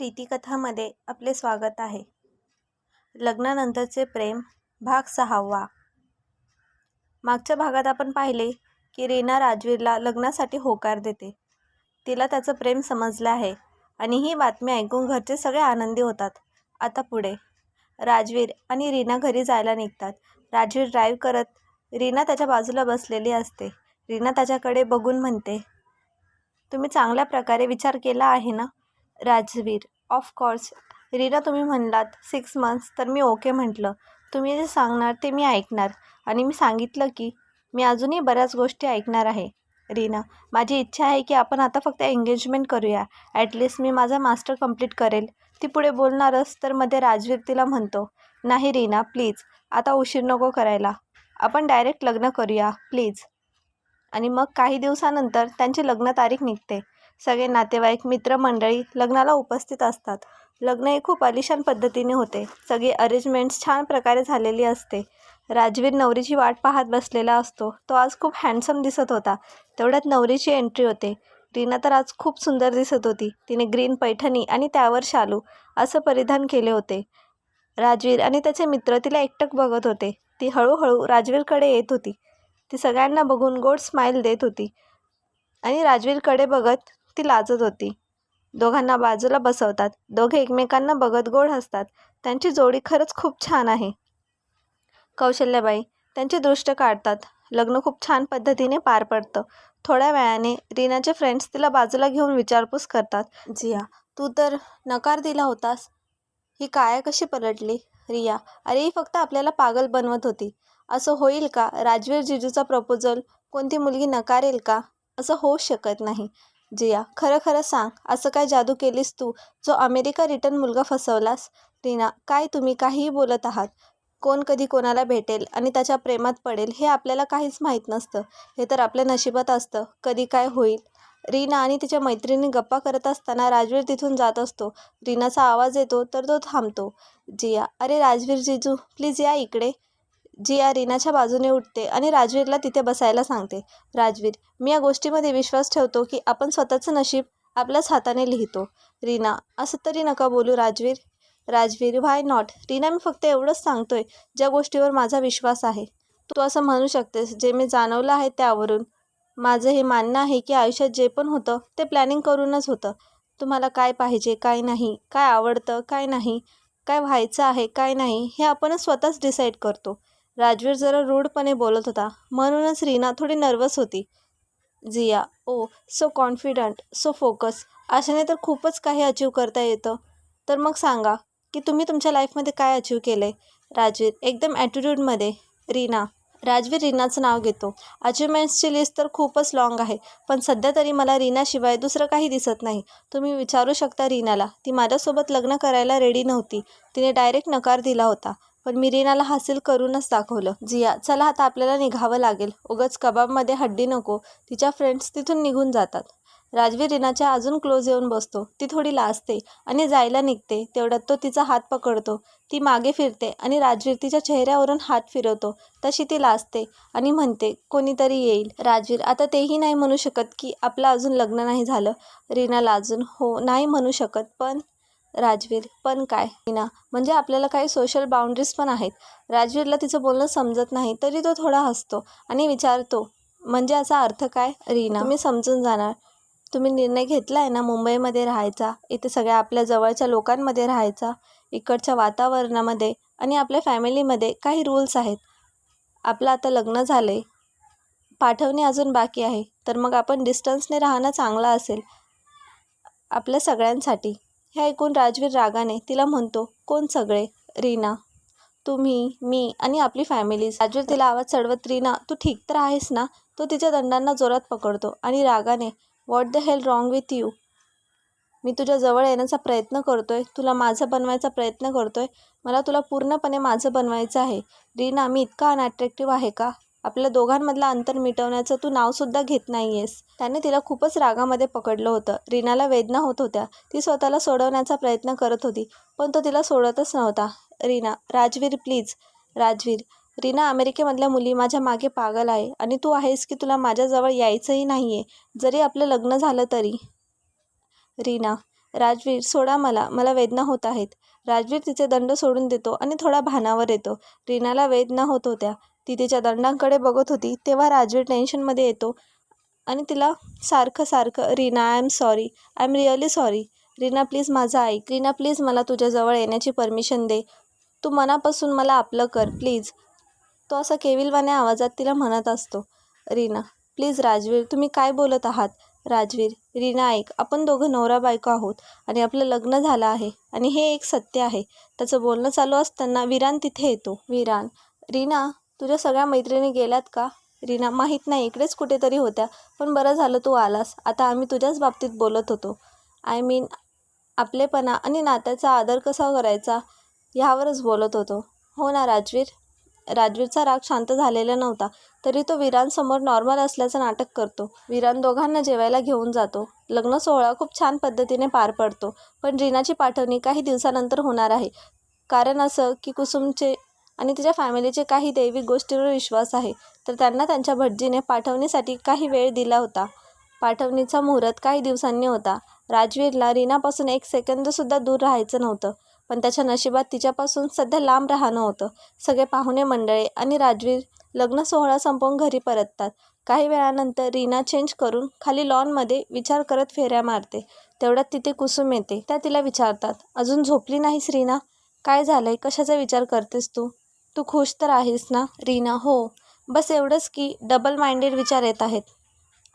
प्रीतिकथामध्ये आपले स्वागत आहे. लग्नानंतरचे प्रेम भाग सहावा. मागच्या भागात आपण पाहिले की रीना राजवीरला लग्नासाठी होकार देते. तिला त्याचं प्रेम समजलं आहे आणि ही बातमी ऐकून घरचे सगळे आनंदी होतात. आता पुढे. राजवीर आणि रीना घरी जायला निघतात. राजवीर ड्राईव्ह करत रीना त्याच्या बाजूला बसलेली असते. रीना त्याच्याकडे बघून म्हणते तुम्ही चांगल्या प्रकारे विचार केला आहे ना? राजवीर ऑफकोर्स रीना तुम्ही म्हणलात सिक्स मंथ्स तर मी ओके म्हटलं. तुम्ही जे सांगणार ते मी ऐकणार. आणि मी सांगितलं की मी अजूनही बऱ्याच गोष्टी ऐकणार आहे. रीना माझी इच्छा आहे की आपण आता फक्त एंगेजमेंट करूया. ॲटलिस्ट मी माझा मास्टर कंप्लीट करेल. ती पुढे बोलणारच तर मध्ये राजवीर तिला म्हणतो नाही रीना प्लीज आता उशीर नको करायला. आपण डायरेक्ट लग्न करूया. प्लीज आणि मग काही दिवसानंतर त्यांची लग्न तारीख निघते. सगळे नातेवाईक मित्रमंडळी लग्नाला उपस्थित असतात. लग्न हे खूप अलिशान पद्धतीने होते. सगळी अरेंजमेंट्स छान प्रकारे झालेली असते. राजवीर नवरीची वाट पाहत बसलेला असतो. तो आज खूप हँडसम दिसत होता. तेवढ्यात नवरीची एंट्री होते. रीना तर आज खूप सुंदर दिसत होती. तिने ग्रीन पैठणी आणि त्यावर शालू असं परिधान केले होते. राजवीर आणि त्याचे मित्र तिला एकटक बघत होते. ती हळूहळू राजवीरकडे येत होती. ती सगळ्यांना बघून गोड स्माईल देत होती. आणि राजवीरकडे बघत ती लाजत होती. दोघांना बाजूला बसवतात. दोघे एकमेकांना बघत गोड हसतात. त्यांची जोडी खरंच खूप छान आहे. कौशल्याबाई त्यांची दृष्ट काढतात. लग्न खूप छान पद्धतीने पार पडतं. थोड्या वेळाने रीनाचे फ्रेंड्स तिला बाजूला घेऊन विचारपूस करतात. जिया तू तर नकार दिला होतास. ही काय कशी पलटली? रिया अरे ही फक्त आपल्याला पागल बनवत होती. असं होईल का? राजवीर जिजूचा प्रपोजल कोणती मुलगी नकारेल का? असं होऊ शकत नाही. जिया खरं खरं सांग असं काय जादू केलीस तू? जो अमेरिका रिटर्न मुलगा फसवलास. रीना काय तुम्ही काहीही बोलत आहात. कोण कधी कोणाला भेटेल आणि त्याच्या प्रेमात पडेल हे आपल्याला काहीच माहीत नसतं. हे तर आपल्या नशिबात असतं. कधी काय होईल. रीना आणि तिच्या मैत्रिणी गप्पा करत असताना राजवीर तिथून जात असतो. रीनाचा आवाज येतो तर तो थांबतो. जिया अरे राजवीर जिजू प्लीज या इकडे. जिया रीनाच्या बाजूने उठते आणि राजवीरला तिथे बसायला सांगते राजवीर मी या गोष्टीमध्ये विश्वास ठेवतो की आपण स्वतःचं नशीब आपल्याच हाताने लिहितो. रीना असं तरी नका बोलू राजवीर. राजवीर व्हाय नॉट रीना मी फक्त एवढंच सांगतोय ज्या गोष्टीवर माझा विश्वास आहे तू असं म्हणू शकतेस जे मी जाणवलं आहे त्यावरून. माझं हे मानणं आहे की आयुष्यात जे पण होतं ते प्लॅनिंग करूनच होतं. तुम्हाला काय पाहिजे काय नाही काय आवडतं काय नाही काय व्हायचं आहे काय नाही हे आपणच स्वतःच डिसाईड करतो. राजवीर जरा रूढपणे बोलत होता. म्हणूनच रीना थोडी नर्वस होती. Jiya oh so confident so focus अशाने तर खूपच काही अचीव करता येतं. तर मग सांगा की तुम्ही तुमच्या लाईफमध्ये काय अचीव केलं? आहे राजवीर एकदम ॲटिट्यूडमध्ये रीना राजवीर रीनाचं नाव घेतो. अचिव्हमेंट्सची लिस्ट तर खूपच लाँग आहे पण सध्या तरी मला रीनाशिवाय दुसरं काही दिसत नाही. तुम्ही विचारू शकता रीनाला. ती माझ्यासोबत लग्न करायला रेडी नव्हती. तिने डायरेक्ट नकार दिला होता. पण मी रीनाला हासिल करूनच दाखवलं. जिया चला आता आपल्याला निघावं लागेल. उगाच कबाबमध्ये हड्डी नको. तिच्या फ्रेंड्स तिथून निघून जातात. राजवीर रीनाच्या अजून क्लोज येऊन बसतो. ती थोडी लाजते आणि जायला निघते. तेवढ्यात तो तिचा हात पकडतो. ती मागे फिरते आणि राजवीर तिच्या चेहऱ्यावरून हात फिरवतो. तशी ती लाजते आणि म्हणते कोणीतरी येईल. राजवीर आता तेही नाही म्हणू शकत की आपलं अजून लग्न नाही झालं. रीना लाजून हो नाही म्हणू शकत पण राजवीर पण काय? रीना म्हणजे आपल्याला काही सोशल बाउंड्रीज पण आहेत. राजवीरला तिचं बोलणं समजत नाही तरी तो थोडा हसतो आणि विचारतो म्हणजे याचा अर्थ काय? रीना मी समजून जाणार. तुम्ही निर्णय घेतला आहे ना मुंबईमध्ये राहायचा इथे सगळ्या आपल्या जवळच्या लोकांमध्ये राहायचा इकडच्या वातावरणामध्ये आणि आपल्या फॅमिलीमध्ये काही रूल्स आहेत. आपलं आता लग्न झालं आहे पाठवणे अजून बाकी आहे तर मग आपण डिस्टन्सने राहणं चांगलं असेल आपल्या सगळ्यांसाठी. हे ऐकून राजवीर रागाने तिला म्हणतो कोण सगळे? रीना. तुम्ही मी आणि आपली फॅमिली राजवीर तिला आवाज चढवत रीना तू ठीक तर आहेस ना? तो तिच्या दंडांना जोरात पकडतो आणि रागाने what the hell wrong with you मी तुझ्या जवळ येण्याचा प्रयत्न करतोय. तुला माझं बनवायचा प्रयत्न करतोय. मला तुला पूर्णपणे माझं बनवायचं आहे. रीना मी इतका अनअट्रॅक्टिव्ह आहे का? आपल्या दोघांमधलं अंतर मिटवण्याचं तू नावसुद्धा घेत नाही आहेस त्याने तिला खूपच रागामध्ये पकडलं होतं. रीनाला वेदना होत होत्या. ती स्वतःला सोडवण्याचा प्रयत्न करत होती पण तो तिला सोडतच नव्हता. रीना राजवीर प्लीज. राजवीर रीना अमेरिकेमधल्या मुली माझ्या मागे पागल आहे आणि तू आहेस की तुला माझ्याजवळ यायचंही नाही आहे जरी आपलं लग्न झालं तरी. रीना राजवीर सोडा मला. मला वेदना होत आहेत. राजवीर तिचे दंड सोडून देतो आणि थोडा भानावर येतो. रीनाला वेदना होत होत्या. ती तिच्या दंडांकडे बघत होती तेव्हा राजवीर टेन्शनमध्ये येतो आणि तिला सारखं सारखं Reena I am sorry I am really sorry Reena please माझं ऐक. रीना प्लीज मला तुझ्याजवळ येण्याची परमिशन दे. तू मनापासून मला आपलं कर प्लीज तो असा केविलवाने आवाजात तिला म्हणत असतो. रीना प्लीज राजवीर तुम्ही काय बोलत आहात? राजवीर रीना ऐक. आपण दोघं नवरा बायको आहोत आणि आपलं लग्न झालं आहे आणि हे एक सत्य आहे. त्याचं बोलणं चालू असताना विरान तिथे येतो. विरान रीना तुझ्या सगळ्या मैत्रिणी गेल्यात का? रीना माहीत नाही इकडेच कुठेतरी होत्या. पण बरं झालं तू आलास. आता आम्ही तुझ्याच बाबतीत बोलत होतो. आय मीन आपलेपणा आणि नात्याचा आदर कसा करायचा ह्यावरच बोलत होतो. हो ना राजवीर? राजवीरचा राग शांत झालेला नव्हता. तरी तो वीरांसमोर नॉर्मल असल्याचं नाटक करतो. वीरान दोघांना जेवायला घेऊन जातो. लग्न सोहळा खूप छान पद्धतीने पार पडतो. पण रीनाची पाठवणी काही दिवसानंतर होणार आहे. कारण असं की कुसुमचे आणि तिच्या फॅमिलीचे काही दैविक गोष्टीवर विश्वास आहे. तर त्यांना त्यांच्या भटजीने पाठवणीसाठी काही वेळ दिला होता. पाठवणीचा मुहूर्त काही दिवसांनी होता. राजवीरला रीनापासून एक सेकंदसुद्धा दूर राहायचं नव्हतं. पण त्याच्या नशिबात तिच्यापासून सध्या लांब राहणं होतं. सगळे पाहुणे मंडळे आणि राजवीर लग्न सोहळा संपवून घरी परततात. काही वेळानंतर रीना चेंज करून खाली लॉनमध्ये विचार करत फेऱ्या मारते. तेवढ्यात तिथे कुसुम येते. त्या तिला विचारतात अजून झोपली नाहीस रीना? काय झालंय? कशाचा विचार करतेस तू? तू खुश तर आहेस ना रीना? हो. बस एवढंच की डबल माइंडेड विचार येत आहेत.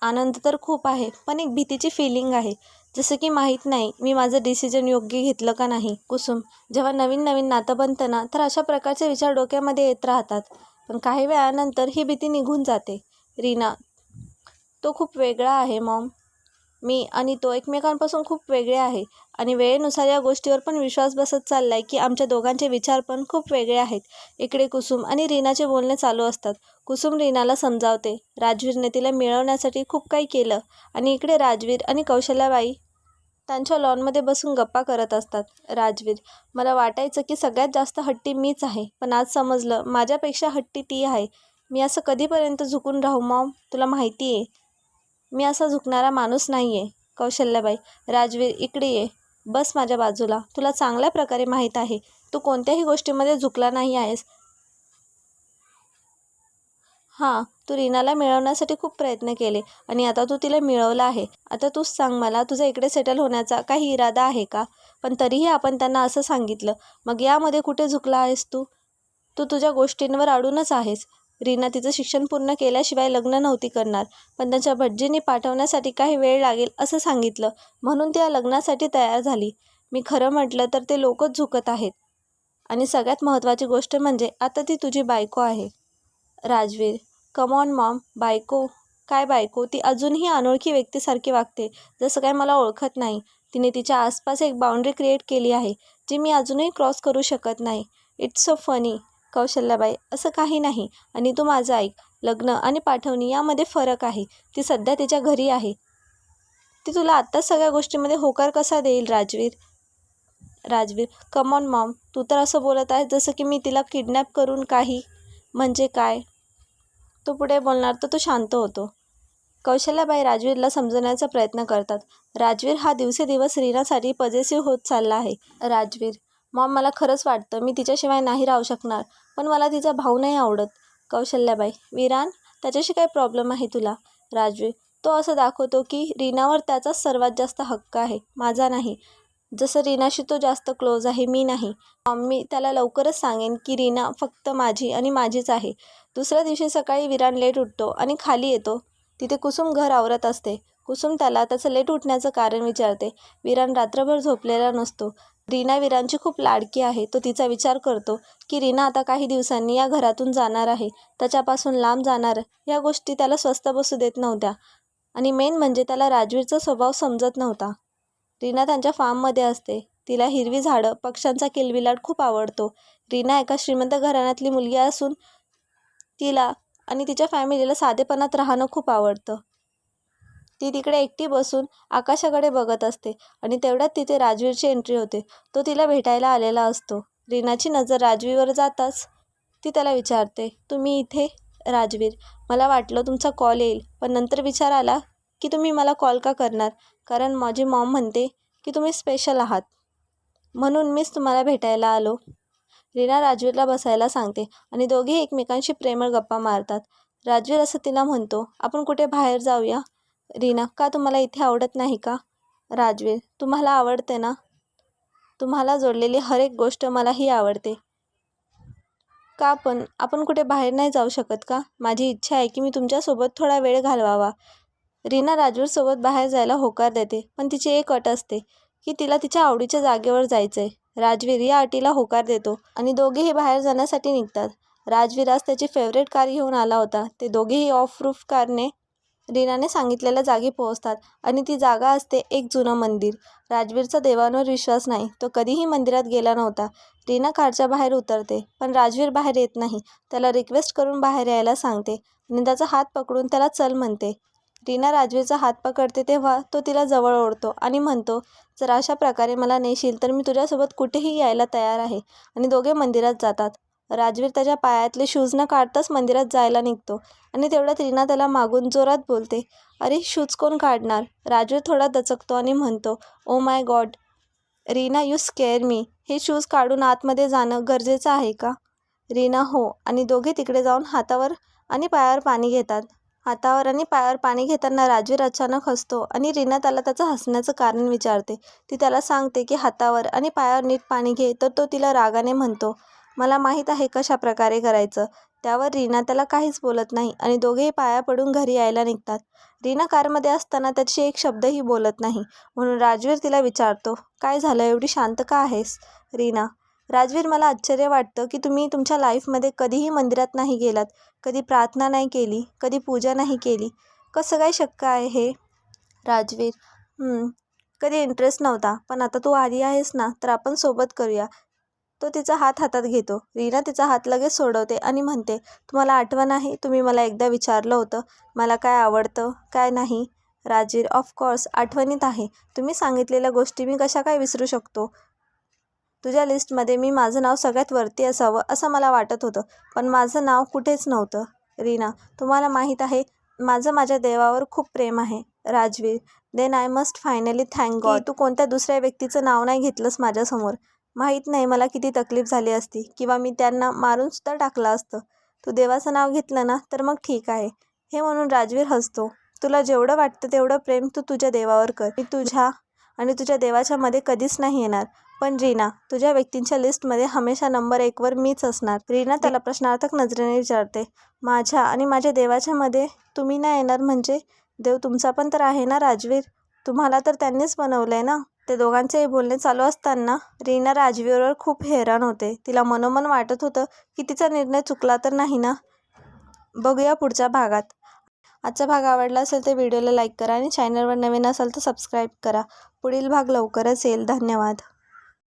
आनंद तर खूप आहे पण एक भीतीची फिलिंग आहे. जसं की माहीत नाही मी माझं डिसिजन योग्य घेतलं का नाही? कुसुम जेव्हा नवीन नवीन नातं बनतं ना तर अशा प्रकारचे विचार डोक्यामध्ये येत राहतात. पण काही वेळानंतर ही भीती निघून जाते. रीना तो खूप वेगळा आहे मॉम मी आणि तो एकमेकांपासून खूप वेगळे आहे. आणि वेळेनुसार या गोष्टीवर पण विश्वास बसत चाललाय की आमच्या दोघांचे विचार पण खूप वेगळे आहेत. इकडे कुसुम आणि रीनाचे बोलणे चालू असतात. कुसुम रीनाला समजावते. राजवीरने तिला मिळवण्यासाठी खूप काही केलं. आणि इकडे राजवीर आणि कौशल्याबाई त्यांच्या लॉनमध्ये बसून गप्पा करत असतात. राजवीर मला वाटायचं की सगळ्यात जास्त हट्टी मीच आहे. पण आज समजलं माझ्यापेक्षा हट्टी ती आहे. मी असं कधीपर्यंत झुकून राहू मॉम? तुला माहिती आहे मी असा झुकणारा माणूस नाही आहे कौशल्याबाई राजवीर इकडे ये. बस माझ्या बाजूला. तुला चांगल्या प्रकारे माहीत आहे. तू कोणत्याही गोष्टीमध्ये झुकला नाही आहेस. हां तू रीनाला मिळवण्यासाठी खूप प्रयत्न केले आणि आता तू तिला मिळवलं आहे. आता तूच सांग मला तुझा इकडे सेटल होण्याचा काही इरादा आहे का? पण तरीही आपण त्यांना असं सांगितलं. मग यामध्ये कुठे झुकला आहेस तू? तू तुझ्या गोष्टींवर अडूनच आहेस. रीना तिचं शिक्षण पूर्ण केल्याशिवाय लग्न नव्हती करणार पण त्यांच्या भटजींनी पाठवण्यासाठी काही वेळ लागेल असं सांगितलं. म्हणून ती या लग्नासाठी तयार झाली. मी खरं म्हटलं तर ते लोकच झुकत आहेत. आणि सगळ्यात महत्त्वाची गोष्ट म्हणजे आता ती तुझी बायको आहे. राजवीर कमॉन मॉम बायको. काय बायको? ती अजूनही अनोळखी व्यक्तीसारखी वागते जसं काय मला ओळखत नाही. तिने तिच्या आसपास एक बाउंड्री क्रिएट केली आहे जी मी अजूनही क्रॉस करू शकत नाही. इट्स सो फनी कौशल्याबाई असं काही नाही. आणि तू माझं ऐक. लग्न आणि पाठवणी यामध्ये फरक आहे. ती सध्या तिच्या घरी आहे. ती तुला आत्ताच सगळ्या गोष्टीमध्ये होकार कसा देईल Rajveer? Rajveer come on mom तू तर असं बोलत आहेस जसं की मी तिला किडनॅप करून काही. म्हणजे काय? तो पुढे बोलणार तर तो शांत होतो. कौशल्याबाई राजवीरला समजवण्याचा प्रयत्न करतात. राजवीर हा दिवसेदिवस रीनासाठी पजेसिव्ह होत चालला आहे. राजवीर मॉम मला खरंच वाटतं मी तिच्याशिवाय नाही राहू शकणार. पण मला तिचा भाऊ नाही आवडत. कौशल्याबाई विरान त्याच्याशी काय प्रॉब्लेम आहे तुला? राजवी तो असं दाखवतो की रीनावर त्याचाच सर्वात जास्त हक्क आहे. माझा नाही. जसं रीनाशी तो जास्त क्लोज आहे मी नाही. मी त्याला लवकरच सांगेन की रीना फक्त माझी आणि माझीच आहे. दुसऱ्या दिवशी सकाळी विरान लेट उठतो आणि खाली येतो. तिथे कुसुम घर आवरत असते. कुसुम त्याला त्याचं लेट उठण्याचं कारण विचारते. विरान रात्रभर झोपलेला नसतो. रीना विरांची खूप लाडकी आहे तो तिचा विचार करतो की रीना आता काही दिवसांनी या घरातून जाणार आहे. त्याच्यापासून लांब जाणार या गोष्टी त्याला स्वस्त बसू देत नव्हत्या. आणि मेन म्हणजे त्याला राजवीरचा स्वभाव समजत नव्हता. रीना त्यांच्या फार्ममध्ये असते. तिला हिरवी झाडं पक्ष्यांचा किलबिलाट खूप आवडतो. रीना एका श्रीमंत घराण्यातली मुलगी असून तिला आणि तिच्या फॅमिलीला साधेपणात राहणं खूप आवडतं. ती तिकडे एकटी बसून आकाशाकडे बघत असते आणि तेवढ्यात तिथे राजवीरची एंट्री होते. तो तिला भेटायला आलेला असतो. रीनाची नजर राजवीरवर जाताच ती त्याला विचारते तुम्ही इथे? राजवीर मला वाटलं तुमचा कॉल येईल पण नंतर विचार आला की तुम्ही मला कॉल का करणार? कारण माझी मॉम म्हणते की तुम्ही स्पेशल आहात. म्हणून मीच तुम्हाला भेटायला आलो. रीना राजवीरला बसायला सांगते आणि दोघे एकमेकांशी प्रेमळ गप्पा मारतात. राजवीर असं तिला म्हणतो आपण कुठे बाहेर जाऊया? रीना का तुम्हाला इथे आवडत नाही का? राजवीर तुम्हाला आवडते ना? तुम्हाला जोडलेली हर एक गोष्ट मलाही आवडते. का पण? आपण कुठे बाहेर नाही जाऊ शकत का? माझी इच्छा आहे की मी तुमच्यासोबत थोडा वेळ घालवावा. रीना राजवीरसोबत बाहेर जायला होकार देते पण तिची एक अट असते की तिला तिच्या आवडीच्या जागेवर जायचं आहे राजवीर या अटीला होकार देतो आणि दोघेही बाहेर जाण्यासाठी निघतात. राजवीर आज त्याची फेवरेट कार घेऊन आला होता. ते दोघेही ऑफ रूफ कारने रीनाने सांगितलेल्या जागी पोहोचतात आणि ती जागा असते एक जुनं मंदिर. राजवीरचा देवांवर विश्वास नाही तो कधीही मंदिरात गेला नव्हता. रीना कारच्या बाहेर उतरते पण राजवीर बाहेर येत नाही. त्याला रिक्वेस्ट करून बाहेर यायला सांगते. आणि त्याचा हात पकडून त्याला चल म्हणते. रीना राजवीरचा हात पकडते तेव्हा तो तिला जवळ ओढतो आणि म्हणतो जर अशा प्रकारे मला नेशील तर मी तुझ्यासोबत कुठेही यायला तयार आहे. आणि दोघे मंदिरात जातात. राजवीर त्याच्या पायातले शूज न काढताच मंदिरात जायला निघतो आणि तेवढ्यात रीना त्याला मागून जोरात बोलते अरे शूज कोण काढणार? राजवीर थोडा दचकतो आणि म्हणतो ओ my god Reena you scare me हे शूज काढून आतमध्ये जाणं गरजेचं आहे का? रीना हो. आणि दोघे तिकडे जाऊन हातावर आणि पायावर पाणी घेतात. हातावर आणि पायावर पाणी घेताना राजवीर अचानक हसतो आणि रीना त्याला त्याचं हसण्याचं कारण विचारते. ती त्याला सांगते की हातावर आणि पायावर नीट पाणी घे तर तो तिला रागाने म्हणतो मला माहीत आहे कशा प्रकारे करायचं. त्यावर रीना त्याला काहीच बोलत नाही आणि दोघेही पाया पडून घरी यायला निघतात. रीना कारमध्ये असताना त्याची एक शब्दही बोलत नाही. म्हणून राजवीर तिला विचारतो काय झालं? एवढी शांत का आहेस? रीना राजवीर मला आश्चर्य वाटतं की तुम्ही तुमच्या लाईफमध्ये कधीही मंदिरात नाही गेलात. कधी प्रार्थना नाही केली कधी पूजा नाही केली. कसं काय शक्य आहे हे? राजवीर कधी इंटरेस्ट नव्हता पण आता तू आली आहेस ना तर आपण सोबत करूया. तो तिचा हात हातात घेतो. रीना तिचा हात लगेच सोडवते आणि म्हणते तुम्हाला आठवण आहे? तुम्ही मला एकदा विचारलं होतं. मला काय आवडतं काय नाही? राजीर ऑफकोर्स आठवणीत आहे. तुम्ही सांगितलेल्या गोष्टी मी कशा काय विसरू शकतो? तुझ्या लिस्टमध्ये मी माझं नाव सगळ्यात वरती असावं असं मला वाटत होतं पण माझं नाव कुठेच नव्हतं. रीना तुम्हाला माहीत आहे माझं माझ्या देवावर खूप प्रेम आहे. Rajveer then I must finally thank god तू कोणत्या दुसऱ्या व्यक्तीचं नाव नाही घेतलंस माझ्यासमोर. माहीत नाही मला किती तकलीफ झाली असती किंवा मी त्यांना मारूनसुद्धा टाकलं असतं. तू देवाचं नाव घेतलं ना तर मग ठीक आहे. हे म्हणून राजवीर हसतो. तुला जेवढं वाटतं तेवढं प्रेम तू तुझ्या देवावर कर. मी तुझ्या आणि तुझ्या देवाच्या मध्ये कधीच नाही येणार. पण रीना तुझ्या व्यक्तींच्या लिस्टमध्ये हमेशा नंबर एकवर मीच असणार. रीना त्याला प्रश्नार्थक नजरेने विचारते. माझ्या आणि माझ्या देवाच्या मध्ये तुम्ही नाही येणार म्हणजे? देव तुमचा पण तर आहे ना राजवीर? तुम्हाला तर त्यांनीच बनवलं आहे ना? ते दोघांचेही बोलणे चालू असताना रीना राजवीरवर खूप हैराण होते. तिला मनोमन वाटत होतं की तिचा निर्णय चुकला तर नाही ना? बघूया पुढच्या भागात. आजचा भाग आवडला असेल तर व्हिडिओला लाईक करा आणि चॅनलवर नवीन असाल तर सबस्क्राईब करा. पुढील भाग लवकरच येईल. धन्यवाद.